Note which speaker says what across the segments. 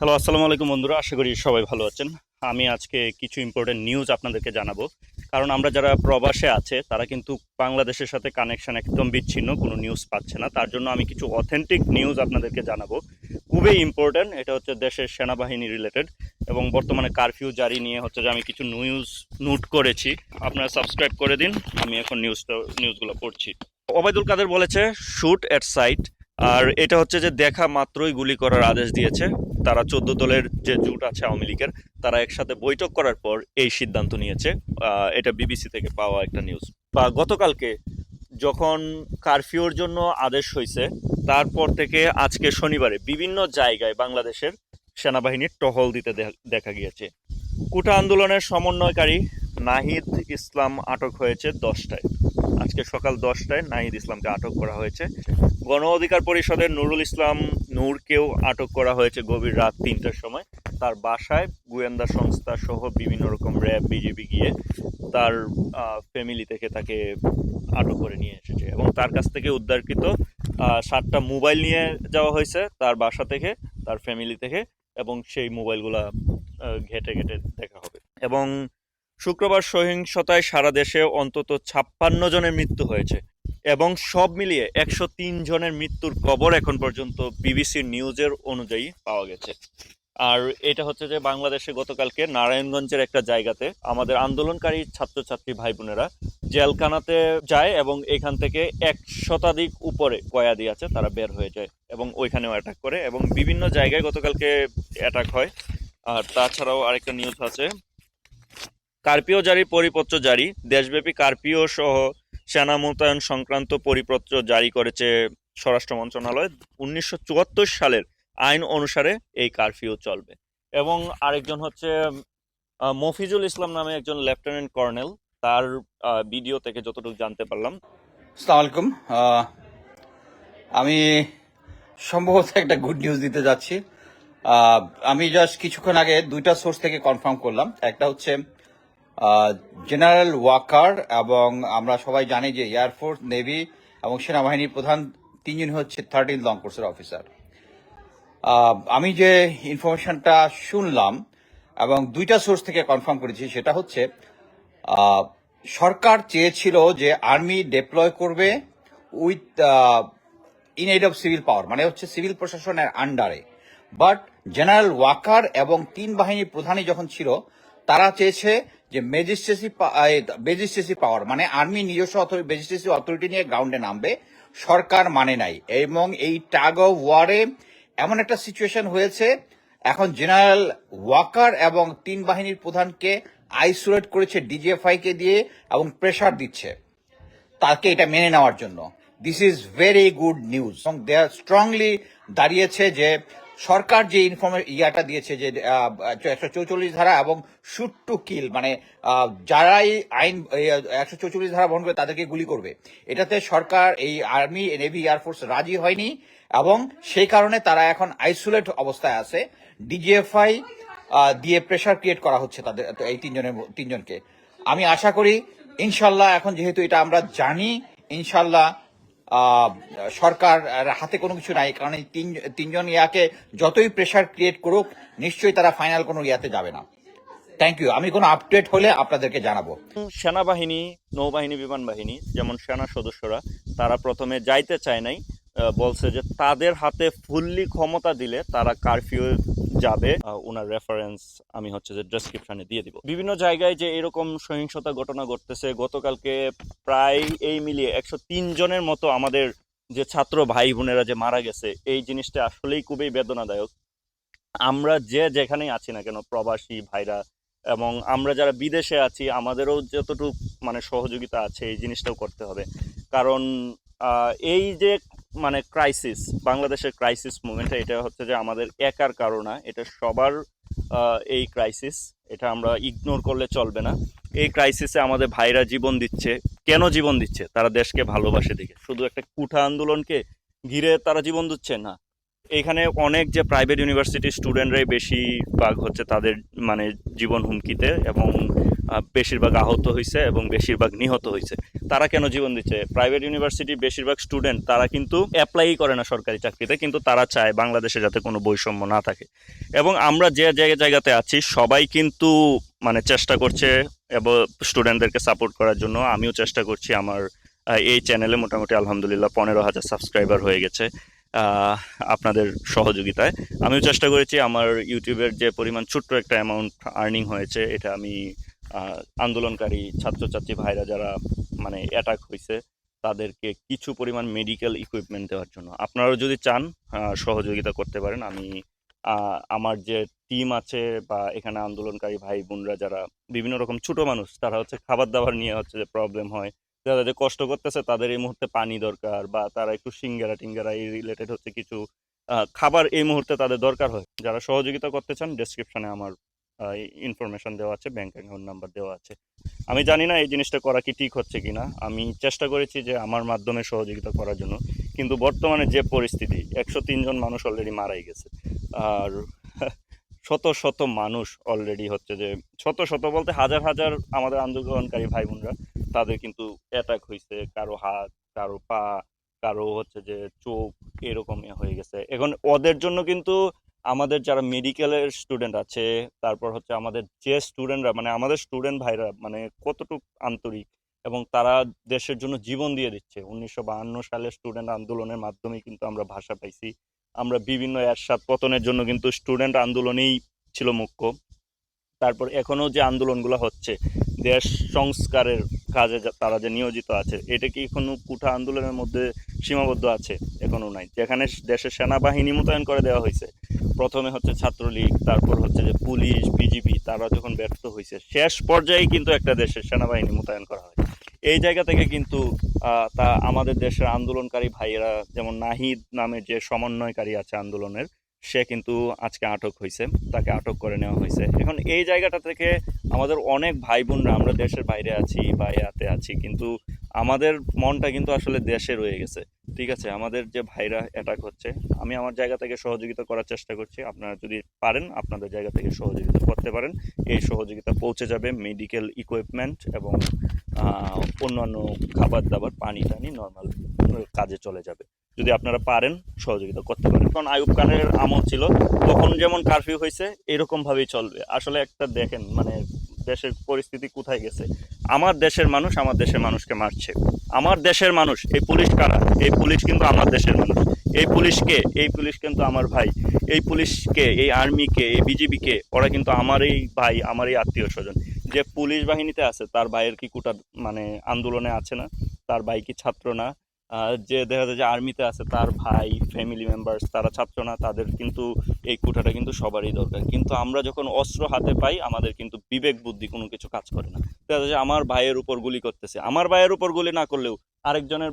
Speaker 1: Hello আসসালামু আলাইকুম বন্ধুরা, আশা করি সবাই ভালো আছেন। আমি আজকে কিছু ইম্পর্টেন্ট নিউজ আপনাদেরকে জানাব। কারণ আমরা যারা প্রবাসে আছে, তারা কিন্তু বাংলাদেশের সাথে কানেকশন একদম বিচ্ছিন্ন, কোনো নিউজ পাচ্ছে না। তার জন্য আমি কিছু অথেন্টিক নিউজ আপনাদেরকে জানাব। খুবই ইম্পর্টেন্ট এটা হচ্ছে দেশের সেনাবাহিনী রিলেটেড এবং বর্তমানে কারফিউ জারি নিয়ে হচ্ছে যে আমি কিছু নিউজ নোট করেছি। আপনারা সাবস্ক্রাইব করে দিন, আমি এখন নিউজটা নিউজগুলো পড়ছি। ওবায়দুল কাদের বলেছে শুট এট সাইট আর এটা হচ্ছে যে দেখা মাত্রই গুলি করার আদেশ দিয়েছে। তারা চোদ্দ দলের যে জোট আছে আওয়ামী লীগের, তারা একসাথে বৈঠক করার পর এই সিদ্ধান্ত নিয়েছে। এটা বিবিসি থেকে পাওয়া একটা নিউজ বা গতকালকে যখন কারফিউর জন্য আদেশ হয়েছে তারপর থেকে আজকে শনিবারে বিভিন্ন জায়গায় বাংলাদেশের সেনাবাহিনীর টহল দিতে দেখা গিয়েছে। কুটা আন্দোলনের সমন্বয়কারী নাহিদ ইসলাম আটক হয়েছে দশটায়। আজকে সকাল দশটায় নাহিদ ইসলামকে আটক করা হয়েছে। গণ অধিকার পরিষদের নুরুল ইসলাম নূরকেও আটক করা হয়েছে গভীর রাত তিনটার সময়। তার বাসায় গোয়েন্দা সংস্থা সহ বিভিন্ন রকম র্যাব বিজেপি গিয়ে তার ফ্যামিলি থেকে তাকে আটক করে নিয়ে এসেছে এবং তার কাছ থেকে উদ্ধারকৃত সাতটা মোবাইল নিয়ে যাওয়া হয়েছে তার বাসা থেকে, তার ফ্যামিলি থেকে এবং সেই মোবাইলগুলা ঘেটে ঘেটে দেখা হবে। এবং শুক্রবার সহিংসতায় সারা দেশে অন্তত ছাপ্পান্ন জনের মৃত্যু হয়েছে এবং সব মিলিয়ে একশো তিন জনের মৃত্যুর খবর এখন পর্যন্ত বিবিসি নিউজের অনুযায়ী পাওয়া গেছে। আর এটা হচ্ছে যে বাংলাদেশে গতকালকে নারায়ণগঞ্জের একটা জায়গাতে আমাদের আন্দোলনকারী ছাত্রছাত্রী ভাই বোনেরা জেলখানাতে যায় এবং এখান থেকে এক শতাধিক উপরে কয়াদি আছে, তারা বের হয়ে যায় এবং ওইখানেও অ্যাটাক করে এবং বিভিন্ন জায়গায় গতকালকে অ্যাটাক হয়। আর তাছাড়াও আরেকটা নিউজ আছে কার্পিও জারি পরিপত্র জারি। দেশব্যাপী কার্পিও সহ সেনা মোতায়েন সংক্রান্ত পরিপত্র জারি করেছে স্বরাষ্ট্র মন্ত্রণালয়। উনিশশো চুয়াত্তর সালের আইন অনুসারে এই কারফিউ চলবে। এবং আরেকজন হচ্ছে মফিজুল ইসলাম নামে একজন লেফটেন্যান্ট কর্নেল। তার ভিডিও থেকে যতটুকু জানতে পারলাম।
Speaker 2: আসসালামু আলাইকুম। আমি সম্ভবত একটা গুড নিউজ দিতে যাচ্ছি। আমি জাস্ট কিছুক্ষণ আগে দুইটা সোর্স থেকে কনফার্ম করলাম। একটা হচ্ছে জেনারেল ওয়াকার এবং আমরা সবাই জানি যে এয়ারফোর্স নেভি এবং সেনাবাহিনীর প্রধান তিনজন হচ্ছে থার্টিন লং কোর্সের অফিসার আমি যে ইনফরমেশনটা শুনলাম এবং দুইটা সোর্স থেকে কনফার্ম করেছি সেটা হচ্ছে সরকার চেয়েছিল যে আর্মি ডেপ্লয় করবে with in aid of civil power মানে হচ্ছে সিভিল প্রশাসনের আন্ডারে বাট জেনারেল ওয়াকার এবং তিন বাহিনীর প্রধানই যখন ছিল, তারা চেয়েছে যে ম্যাজিস্ট্রেসি ম্যাজিস্ট্রেসি পাওয়ার মানে আর্মি নিজস্ব ম্যাজিস্ট্রেসি অথরিটি নিয়ে গ্রাউন্ডে নামবে, সরকার মানে নাই। এবং এই টাগ অফ ওয়ারে এমন একটা সিচুয়েশন হয়েছে, এখন জেনারেল ওয়াকার এবং তিন বাহিনীর প্রধানকে আইসোলেট করেছে ডিজিএফআই কে দিয়ে এবং প্রেসার দিচ্ছে। তাকে এটা মেনে নেওয়ার জন্য। This is very good news এবং দে স্ট্রংলি দাঁড়িয়েছে যে সরকার যে ইনফরমে ইয়াটা দিয়েছে যে একশো চৌচল্লিশ ধারা এবং শুট টু কিল মানে যারাই আইন একশো চৌচল্লিশ ধারা বহন করে তাদেরকে গুলি করবে। এটাতে সরকার, এই আর্মি, নেভি এয়ারফোর্স রাজি হয়নি এবং সেই কারণে তারা এখন আইসোলেট অবস্থায় আছে। ডিজিএফআই দিয়ে প্রেশার ক্রিয়েট করা হচ্ছে তাদের, এই তিনজনের, তিনজনকে। আমি আশা করি, ইনশাল্লাহ, এখন যেহেতু এটা আমরা জানি, ইনশাল্লাহ সরকার হাতে কোনো কিছু নাই, কারণ এই তিন, তিনজন ইয়াকে যতই প্রেশার ক্রিয়েট করুক, নিশ্চয়ই তারা ফাইনাল কোনো ইয়াতে যাবে না। থ্যাংক ইউ আমি কোনো আপডেট হলে আপনাদেরকে জানাব।
Speaker 1: সেনাবাহিনী, নৌবাহিনী বিমান বাহিনী যেমন সেনা সদস্যরা, তারা প্রথমে যাইতে চায় নাই বলছে যে তাদের হাতে ফুললি ক্ষমতা দিলে তারা কারফিউ যাবে ওনার রেফারেন্স আমি হচ্ছে যে ডেসক্রিপশনে দিয়ে দিব। বিভিন্ন জায়গায় যে এরকম সহিংসতা ঘটনা ঘটতেছে, গতকালকে প্রায় এই মিলিয়ে একশো তিন জনের মতো আমাদের যে ছাত্র ভাই বোনেরা যে মারা গেছে, এই জিনিসটা আসলেই খুবই বেদনাদায়ক। আমরা যে যেখানেই আছি না কেন, প্রবাসী ভাইরা, এবং আমরা যারা বিদেশে আছি, আমাদেরও যতটুকু মানে সহযোগিতা আছে, এই জিনিসটাও করতে হবে। কারণ এই যে মানে ক্রাইসিস বাংলাদেশের ক্রাইসিস মুভমেন্টটা এটা হচ্ছে যে আমাদের একার কারণ এটা সবার এই ক্রাইসিস এটা আমরা ইগনোর করলে চলবে না। এই ক্রাইসিসে আমাদের ভাইরা জীবন দিচ্ছে। কেন জীবন দিচ্ছে? তারা দেশকে ভালোবাসে দেখে। শুধু একটা কুঠা আন্দোলনকে ঘিরে তারা জীবন দিচ্ছে না। এখানে অনেক যে প্রাইভেট ইউনিভার্সিটির স্টুডেন্টরাই বেশি ভাগ হচ্ছে তাদের মানে জীবন হুমকিতে এবং বেশিরভাগ আহত হয়েছে এবং বেশিরভাগ নিহত হয়েছে তারা কেন জীবন দিচ্ছে? প্রাইভেট ইউনিভার্সিটি বেশিরভাগ স্টুডেন্ট তারা কিন্তু অ্যাপ্লাই করে না সরকারি চাকরিতে, কিন্তু তারা চায় বাংলাদেশে যাতে কোনো বৈষম্য না থাকে। এবং আমরা যে জায়গা জায়গাতে আছি, সবাই কিন্তু মানে চেষ্টা করছে এবং স্টুডেন্টদেরকে সাপোর্ট করার জন্য। আমিও চেষ্টা করছি আমার এই চ্যানেলে মোটামুটি আলহামদুলিল্লাহ পনেরো হাজার সাবস্ক্রাইবার হয়ে গেছে আপনাদের সহযোগিতায়। আমিও চেষ্টা করেছি আমার ইউটিউবের যে পরিমাণ ছোট্ট একটা অ্যামাউন্ট আর্নিং হয়েছে, এটা আমি আন্দোলনকারী ছাত্রছাত্রী ভাইরা যারা মানে অ্যাটাক হয়েছে তাদেরকে কিছু পরিমাণ মেডিকেল ইকুইপমেন্ট দেওয়ার জন্য। আপনারাও যদি চান সহযোগিতা করতে পারেন। আমি আমার যে টিম আছে বা এখানে আন্দোলনকারী ভাই বোনরা যারা বিভিন্ন রকম ছোট মানুষ, তারা হচ্ছে খাবার দাবার নিয়ে হচ্ছে যে প্রবলেম হয়। যারা যে কষ্ট করতেছে, তাদের এই মুহূর্তে পানি দরকার বা তারা একটু সিঙ্গারা টিঙ্গারা এই রিলেটেড হচ্ছে কিছু খাবার এই মুহূর্তে তাদের দরকার হয়। যারা সহযোগিতা করতে চান ডেসক্রিপশনে আমার ইনফরমেশন দেওয়া আছে ব্যাংক অ্যাকাউন্ট নাম্বার দেওয়া আছে। আমি জানি না এই জিনিসটা করা কি ঠিক হচ্ছে কিনা। আমি চেষ্টা করেছি যে আমার মাধ্যমে সহযোগিতা করার জন্য, কিন্তু বর্তমানে যে পরিস্থিতি, একশো তিনজন মানুষ অলরেডি মারাই গেছে। আর শত শত মানুষ অলরেডি হচ্ছে যে, শত শত বলতে হাজার হাজার আমাদের আন্দোলনকারী ভাই বোনরা তাদের কিন্তু অ্যাটাক হয়েছে কারও হাত, কারও পা, কারও হচ্ছে যে চোখ এরকম হয়ে গেছে। এখন ওদের জন্য কিন্তু আমাদের যারা মেডিকেলের স্টুডেন্ট আছে, তারপর হচ্ছে আমাদের যে স্টুডেন্টরা মানে আমাদের স্টুডেন্ট ভাইরা মানে কতটুকু আন্তরিক এবং তারা দেশের জন্য জীবন দিয়ে দিচ্ছে। উনিশশো বাহান্ন সালের স্টুডেন্ট আন্দোলনের মাধ্যমে কিন্তু আমরা ভাষা পাইছি। আমরা বিভিন্ন এরশাদ পতনের জন্য কিন্তু স্টুডেন্ট আন্দোলনেই ছিল মুখ্য। তারপর এখনও যে আন্দোলনগুলো হচ্ছে, দেশ সংস্কারের কাজে তারা যে নিয়োজিত আছে, এটা কি কোনো কুঠা আন্দোলনের মধ্যে সীমাবদ্ধ আছে? এখনও নাই। যেখানে দেশের সেনাবাহিনী মোতায়েন করে দেওয়া হয়েছে প্রথমে হচ্ছে ছাত্রলীগ, তারপর হচ্ছে যে পুলিশ, বিজিবি, তারা যখন ব্যর্থ হয়েছে শেষ পর্যায়ে কিন্তু একটা দেশের সেনাবাহিনী মোতায়েন করা হয়। এই জায়গা থেকে কিন্তু তা আমাদের দেশের আন্দোলনকারী ভাইয়েরা, যেমন নাহিদ নামে যে সমন্বয়কারী আছে আন্দোলনের, সে কিন্তু আজকে আটক হয়েছে তাকে আটক করে নেওয়া হয়েছে এখন এই জায়গাটা থেকে আমাদের অনেক ভাই বোনরা আমরা দেশের বাইরে আছি, বা ইয়াতে আছি, কিন্তু আমাদের মনটা কিন্তু আসলে দেশে রয়ে গেছে। ঠিক আছে, আমাদের যে ভাইরা অ্যাটাক হচ্ছে, আমি আমার জায়গা থেকে সহযোগিতা করার চেষ্টা করছি। আপনারা যদি পারেন, আপনাদের জায়গা থেকে সহযোগিতা করতে পারেন। এই সহযোগিতা পৌঁছে যাবে মেডিকেল ইকুইপমেন্ট এবং অন্যান্য খাবার দাবার, পানি টানি নর্মাল কাজে চলে যাবে। যদি আপনারা পারেন, সহযোগিতা করতে পারেন। কারণ আয়ুব খানের আমল ছিল, তখন যেমন কারফিউ হয়েছে এরকমভাবেই চলবে। আসলে একটা দেখেন মানে দেশের পরিস্থিতি কোথায় গেছে? আমার দেশের মানুষ আমার দেশের মানুষকে মারছে। আমার দেশের মানুষ, এই পুলিশ কারা? এই পুলিশ কিন্তু আমার দেশের মানুষ। এই পুলিশকে, এই পুলিশ কিন্তু আমার ভাই। এই পুলিশকে, এই আর্মিকে, এই বিজিবিকে, ওরা কিন্তু আমার এই ভাই আমার এই আত্মীয় স্বজন যে পুলিশ বাহিনীতে আছে, তার ভাইয়ের কি কোটা মানে আন্দোলনে আছে না? তার ভাই কি ছাত্র না? যে দেখা যায় যে আর্মিতে আছে তার ভাই ফ্যামিলি মেম্বার্স তারা ছাত্র না, তাদের কিন্তু এই কোটাটা কিন্তু সবারই দরকার। কিন্তু আমরা যখন অস্ত্র হাতে পাই, আমাদের কিন্তু বিবেক বুদ্ধি কোনো কিছু কাজ করে না। দেখা যায় যে আমার ভাইয়ের উপর গুলি করতেছে। আমার ভাইয়ের উপর গুলি না করলেও আরেকজনের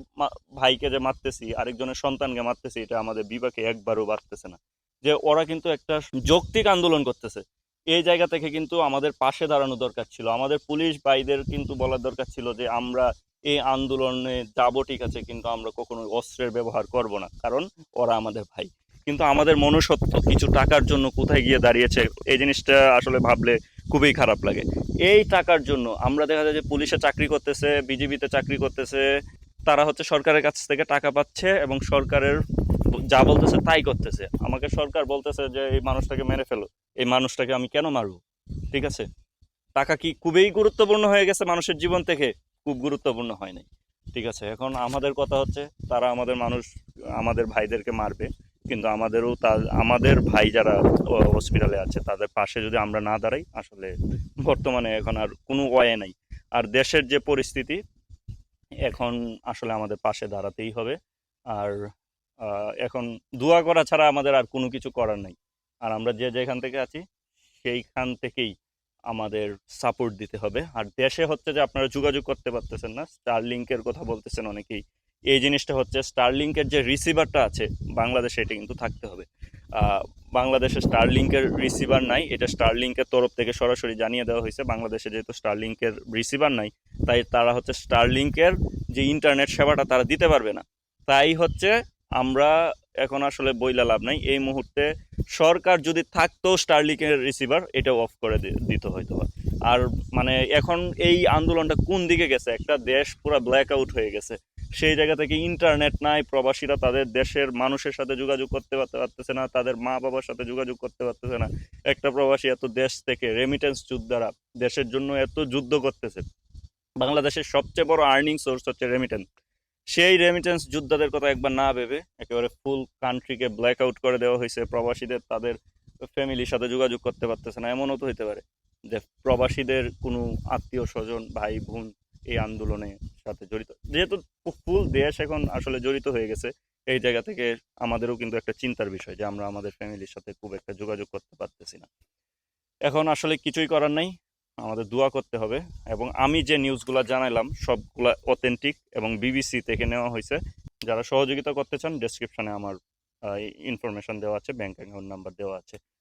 Speaker 1: ভাইকে যে মারতেছি, আরেকজনের সন্তানকে মারতেছি, এটা আমাদের বিবেকে একবারও বাড়তেছে না। যে ওরা কিন্তু একটা যৌক্তিক আন্দোলন করতেছে। এই জায়গা থেকে কিন্তু আমাদের পাশে দাঁড়ানো দরকার ছিল। আমাদের পুলিশ ভাইদের কিন্তু বলার দরকার ছিল যে আমরা এই আন্দোলনে যাব ঠিক আছে, কিন্তু আমরা কখনো অস্ত্রের ব্যবহার করব না, কারণ ওরা আমাদের ভাই। কিন্তু আমাদের মনুষ্যত্ব কিছু টাকার জন্য কোথায় গিয়ে দাঁড়িয়েছে, এই জিনিসটা আসলে ভাবলে খুবই খারাপ লাগে। এই টাকার জন্য আমরা দেখা যায় যে পুলিশে চাকরি করতেছে, বিজিবিতে চাকরি করতেছে, তারা হচ্ছে সরকারের কাছ থেকে টাকা পাচ্ছে এবং সরকারের যা বলতেছে তাই করতেছে। আমাকে সরকার বলতেছে যে, এই মানুষটাকে মেরে ফেলো, এই মানুষটাকে আমি কেন মারবো? ঠিক আছে? টাকা কি খুবই গুরুত্বপূর্ণ হয়ে গেছে মানুষের জীবন থেকে। খুব গুরুত্বপূর্ণ হয় নাই। ঠিক আছে, এখন আমাদের কথা হচ্ছে, তারা আমাদের মানুষ, আমাদের ভাইদেরকে মারবে, কিন্তু আমাদেরও তার আমাদের ভাই যারা হসপিটালে আছে, তাদের পাশে যদি আমরা না দাঁড়াই, আসলে বর্তমানে এখন আর কোনো ওয়ে নাই। আর দেশের যে পরিস্থিতি, এখন আসলে আমাদের পাশে দাঁড়াতেই হবে। আর এখন দোয়া করা ছাড়া আমাদের আর কোনো কিছু করার নেই। আর আমরা যে যেখান থেকে আছি, সেইখান থেকেই আমাদের সাপোর্ট দিতে হবে। আর দেশে হচ্ছে যে আপনারা যোগাযোগ করতে পারতেছেন না স্টারলিংকের কথা বলতেছেন অনেকেই। এই জিনিসটা হচ্ছে স্টারলিংকের যে রিসিভারটা আছে, বাংলাদেশে এটা কিন্তু থাকতে হবে। বাংলাদেশে স্টারলিংকের রিসিভার নাই, এটা স্টারলিংকের তরফ থেকে সরাসরি জানিয়ে দেওয়া হয়েছে। বাংলাদেশে যেহেতু স্টারলিংকের রিসিভার নাই, তাই তারা হচ্ছে স্টারলিংকের যে ইন্টারনেট সেবাটা তারা দিতে পারবে না। তাই হচ্ছে আমরা এখন আসলে বইলা লাভ নাই। এই মুহূর্তে সরকার যদি থাকতো স্টারলিংকের রিসিভার এটা অফ করে দিত হয়তো। আর মানে এখন এই আন্দোলনটা কোন দিকে গেছে? একটা দেশ পুরো ব্ল্যাক আউট হয়ে গেছে। সেই জায়গা থেকে ইন্টারনেট নাই, প্রবাসীরা তাদের দেশের মানুষের সাথে যোগাযোগ করতে পারতে পারতেছে না, তাদের মা বাবার সাথে যোগাযোগ করতে পারতেছে না। একটা প্রবাসী এত দেশ থেকে রেমিটেন্স যোদ্ধারা দেশের জন্য এত যুদ্ধ করতেছে। বাংলাদেশের সবচেয়ে বড় আর্নিং সোর্স হচ্ছে রেমিটেন্স সেই রেমিটেন্স যোদ্ধাদের কথা একবার না ভেবে একেবারে ফুল কান্ট্রিকে ব্ল্যাক আউট করে দেওয়া হয়েছে। প্রবাসীদের, তাদের ফ্যামিলির সাথে যোগাযোগ করতে পারতেছে না। এমনও তো হইতে পারে যে প্রবাসীদের কোনো আত্মীয় স্বজন, ভাই, বোন এই আন্দোলনে সাথে জড়িত। যেহেতু ফুল দেশ এখন আসলে জড়িত হয়ে গেছে, এই জায়গা থেকে আমাদেরও কিন্তু একটা চিন্তার বিষয় যে আমরা আমাদের ফ্যামিলির সাথে খুব একটা যোগাযোগ করতে পারতেছি না। এখন আসলে কিছুই করার নাই। আমাদের দোয়া করতে হবে এবং আমি যে নিউজগুলো জানাইলাম, সবগুলা অথেন্টিক এবং বিবিসি থেকে নেওয়া হয়েছে। যারা সহযোগিতা করতে চান ডেসক্রিপশনে আমার ইনফরমেশন দেওয়া আছে ব্যাঙ্ক অ্যাকাউন্ট নাম্বার দেওয়া আছে।